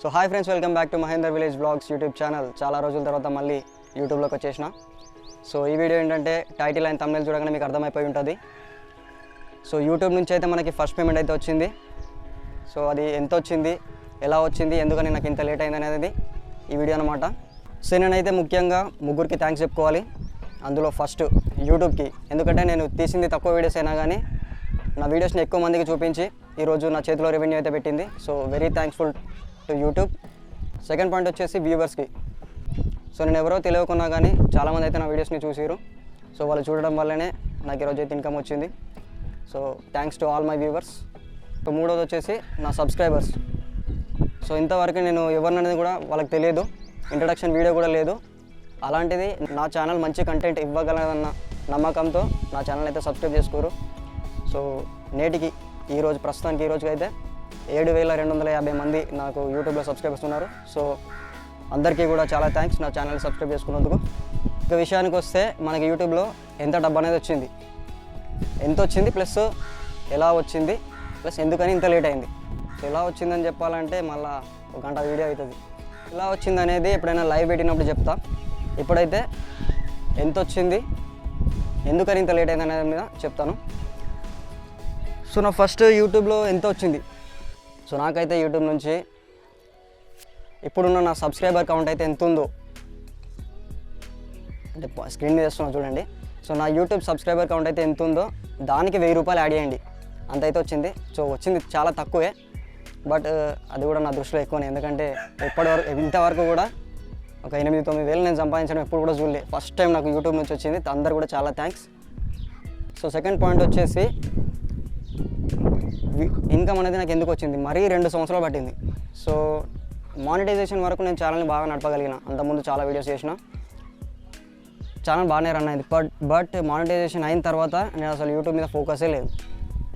So hi friends welcome back to Mahender village blogs YouTube channel. చాలా రోజుల తర్వాత మళ్ళీ యూట్యూబ్లోకి వచ్చేసిన. సో ఈ వీడియో ఏంటంటే టైటిల్ అండ్ తమిళ చూడగానే మీకు అర్థమైపోయి ఉంటుంది. సో యూట్యూబ్ నుంచి అయితే మనకి ఫస్ట్ పేమెంట్ అయితే వచ్చింది. సో అది ఎంత వచ్చింది ఎలా వచ్చింది ఎందుకని నాకు ఇంత లేట్ అయింది అనేది ఈ వీడియో అనమాట సో నేనైతే ముఖ్యంగా ముగ్గురికి థ్యాంక్స్ చెప్పుకోవాలి. అందులో ఫస్ట్ యూట్యూబ్కి ఎందుకంటే నేను తీసింది తక్కువ వీడియోస్ అయినా కానీ నా వీడియోస్ని ఎక్కువ మందికి చూపించి ఈరోజు నా చేతిలో రెవెన్యూ అయితే పెట్టింది. So very thanksful to YouTube. Second point వచ్చేసి వ్యూవర్స్కి. సో నేను ఎవరో తెలియకున్నా కానీ చాలామంది అయితే నా వీడియోస్ని చూసారు సో వాళ్ళు చూడడం వల్లనే నాకు ఈరోజు అయితే ఇన్కమ్ వచ్చింది. So thanks to all my viewers so మూడోది వచ్చేసి నా సబ్స్క్రైబర్స్ సో ఇంతవరకు నేను ఎవరిననేది కూడా వాళ్ళకి తెలియదు. ఇంట్రడక్షన్ వీడియో కూడా లేదు. అలాంటిది నా ఛానల్ మంచి కంటెంట్ ఇవ్వగలదన్న నమ్మకంతో నా ఛానల్ అయితే సబ్స్క్రైబ్ చేసుకోరు. సో నేటికి ఈరోజు ప్రస్తుతానికి ఈ అయితే ఏడు వేల రెండు వందల యాభై మంది నాకు యూట్యూబ్లో సబ్స్క్రైబర్స్ ఉన్నారు సో అందరికీ కూడా చాలా థ్యాంక్స్ నా ఛానల్ సబ్స్క్రైబ్ చేసుకున్నందుకు. ఇక విషయానికి వస్తే మనకి యూట్యూబ్లో ఎంత డబ్బు అనేది వచ్చింది. ఎంత వచ్చింది ప్లస్ ఎలా వచ్చింది ప్లస్ ఎందుకని ఇంత లేట్ అయింది. సో ఎలా వచ్చిందని చెప్పాలంటే మళ్ళా ఒక గంట వీడియో అవుతుంది. ఎలా వచ్చింది అనేది ఎప్పుడైనా లైవ్ పెట్టినప్పుడు చెప్తా. ఇప్పుడైతే ఎంత వచ్చింది ఎందుకని ఇంత లేట్ అయింది అనేది మీద చెప్తాను. సో నా ఫస్ట్ యూట్యూబ్లో ఎంత వచ్చింది సో నాకైతే యూట్యూబ్ నుంచి ఇప్పుడున్న నా సబ్స్క్రైబర్ కౌంట్ అయితే ఎంత ఉందో అంటే స్క్రీన్ మీద వేస్తున్నా చూడండి. సో నా యూట్యూబ్ సబ్స్క్రైబర్ కౌంట్ అయితే ఎంత ఉందో దానికి వెయ్యి రూపాయలు యాడ్ చేయండి. అంత అయితే వచ్చింది. సో వచ్చింది చాలా తక్కువే. బట్ అది కూడా నా దృష్టిలో ఎక్కువనే. ఎందుకంటే ఎప్పటివరకు ఇంతవరకు కూడా ఒక ఎనిమిది తొమ్మిది వేలు నేను సంపాదించడం ఎప్పుడు కూడా చూడలే. ఫస్ట్ టైం నాకు యూట్యూబ్ నుంచి వచ్చింది. అందరు కూడా చాలా థ్యాంక్స్ సో సెకండ్ పాయింట్ వచ్చేసి ఇన్కమ్ అనేది నాకు ఎందుకు వచ్చింది? మరీ రెండు సంవత్సరాలు పట్టింది. సో మానిటైజేషన్ వరకు నేను ఛానల్ని బాగా నడపగలిగిన. అంతకుముందు చాలా వీడియోస్ చేసిన. ఛానల్ బాగానే రన్ అయింది. బట్ బట్ మానిటైజేషన్ అయిన తర్వాత నేను అసలు యూట్యూబ్ మీద ఫోకసే లేదు.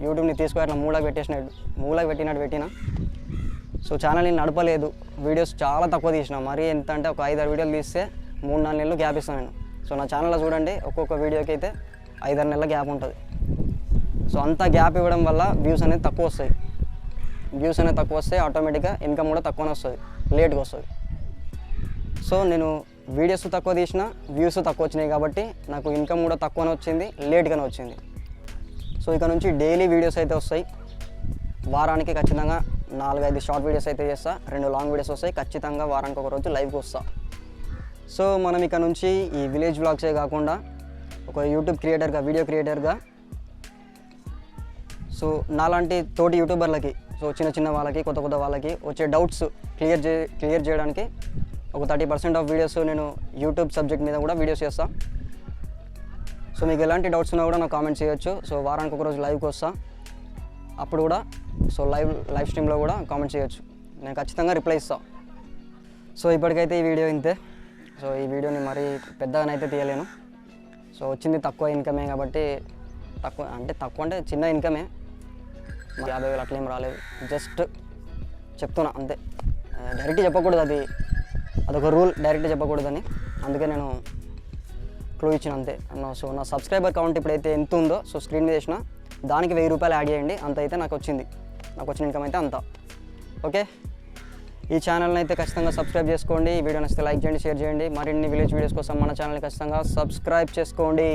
యూట్యూబ్ని తీసుకుని అట్లా మూలకు పెట్టేసినట్టు మూలకు పెట్టినట్టు పెట్టిన. సో ఛానల్ని నడపలేదు. వీడియోస్ చాలా తక్కువ తీసిన. మరీ ఎంత అంటే ఒక ఐదారు వీడియోలు తీస్తే మూడు నాలుగు నెలలు గ్యాప్ ఇస్తాను నేను. సో నా ఛానల్లో చూడండి. ఒక్కొక్క వీడియోకి అయితే ఐదారు నెలల గ్యాప్ ఉంటుంది. సో అంత గ్యాప్ ఇవ్వడం వల్ల వ్యూస్ అనేది తక్కువ వస్తాయి. వ్యూస్ అనేది తక్కువ వస్తాయి ఆటోమేటిక్గా ఇన్కమ్ కూడా తక్కువనే వస్తుంది. లేట్గా వస్తుంది. సో నేను వీడియోస్ తక్కువ తీసిన వ్యూస్ తక్కువ వచ్చినాయి కాబట్టి నాకు ఇన్కమ్ కూడా తక్కువనే వచ్చింది లేట్గానే వచ్చింది. సో ఇక నుంచి డైలీ వీడియోస్ అయితే వస్తాయి. వారానికి ఖచ్చితంగా నాలుగైదు షార్ట్ వీడియోస్ అయితే చేస్తా రెండు లాంగ్ వీడియోస్ వస్తాయి. ఖచ్చితంగా వారానికి ఒక రోజు లైవ్కి వస్తా. సో మనం ఇక నుంచి ఈ విలేజ్ బ్లాగ్సే కాకుండా ఒక యూట్యూబ్ క్రియేటర్గా వీడియో క్రియేటర్గా సో నాలాంటి తోటి యూట్యూబర్లకి సో చిన్న చిన్న వాళ్ళకి కొత్త కొత్త వాళ్ళకి వచ్చే డౌట్స్ క్లియర్ చే క్లియర్ చేయడానికి ఒక థర్టీ పర్సెంట్ ఆఫ్ వీడియోస్ నేను యూట్యూబ్ సబ్జెక్ట్ మీద కూడా వీడియోస్ చేస్తా. సో మీకు ఎలాంటి డౌట్స్ ఉన్నా కూడా నాకు కామెంట్ చేయొచ్చు. సో వారానికి ఒక రోజు లైవ్కి వస్తా. అప్పుడు కూడా సో లైవ్ లైవ్ స్ట్రీమ్లో కూడా కామెంట్ చేయొచ్చు. నేను ఖచ్చితంగా రిప్లై ఇస్తాను సో ఇప్పటికైతే ఈ వీడియో ఇంతే. సో ఈ వీడియోని మరీ పెద్దగానైతే తీయలేను. సో వచ్చింది తక్కువ ఇన్కమే కాబట్టి తక్కువ అంటే తక్కువ అంటే చిన్న ఇన్కమే యాభై వేలు అట్లేం రాలేదు. జస్ట్ చెప్తున్నా అంతే. డైరెక్ట్ చెప్పకూడదు అది. అదొక రూల్ డైరెక్ట్ చెప్పకూడదని. అందుకే నేను క్లూ ఇచ్చిన అంతే. సో నా సబ్స్క్రైబర్ కౌంట్ ఇప్పుడైతే ఎంత ఉందో సో స్క్రీన్ మీద వేసిన దానికి వెయ్యి రూపాయలు యాడ్ చేయండి. అంత అయితే నాకు వచ్చింది. నాకు వచ్చిన ఇన్కమ్ అయితే అంత. ఓకే? ఈ ఛానల్ని అయితే ఖచ్చితంగా సబ్స్క్రైబ్ చేసుకోండి. ఈ వీడియో నచ్చితే లైక్ చేయండి షేర్ చేయండి. మరిన్ని విలేజ్ వీడియోస్ కోసం మన ఛానల్ని ఖచ్చితంగా సబ్స్క్రైబ్ చేసుకోండి.